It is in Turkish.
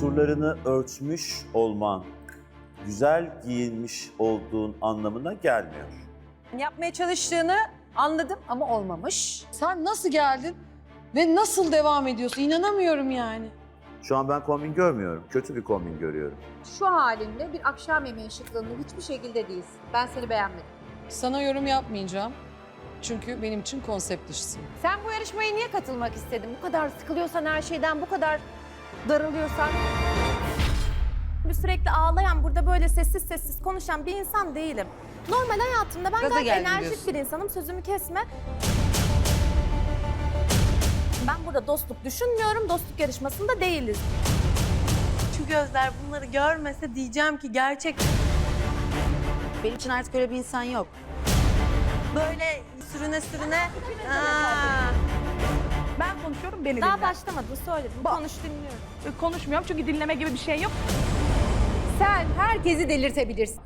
kusurlarını örtmüş olman, güzel giyinmiş olduğun anlamına gelmiyor. Yapmaya çalıştığını anladım ama olmamış. Sen nasıl geldin ve nasıl devam ediyorsun? İnanamıyorum yani. Şu an ben kombin görmüyorum. Kötü bir kombin görüyorum. Şu halinle bir akşam yemeği şıklığında hiçbir şekilde değilsin. Ben seni beğenmedim. Sana yorum yapmayacağım. Çünkü benim için konsept dışısın. Sen bu yarışmaya niye katılmak istedin? Bu kadar sıkılıyorsan her şeyden, bu kadar darılıyorsan. Bir sürekli ağlayan, burada böyle sessiz sessiz konuşan bir insan değilim. Normal hayatımda ben Gaza gayet geldim enerjik diyorsun. bir insanım, sözümü kesme. Ben burada dostluk düşünmüyorum, dostluk yarışmasında değiliz. Şu gözler bunları görmese diyeceğim ki gerçek Benim için artık öyle bir insan yok. böyle sürüne sürüne. Aa. Konuşuyorum beni Daha dinle. başlamadın, söyledim. Ba- Konuş dinliyorum. Konuşmuyorum çünkü dinleme gibi bir şey yok. Sen herkesi delirtebilirsin.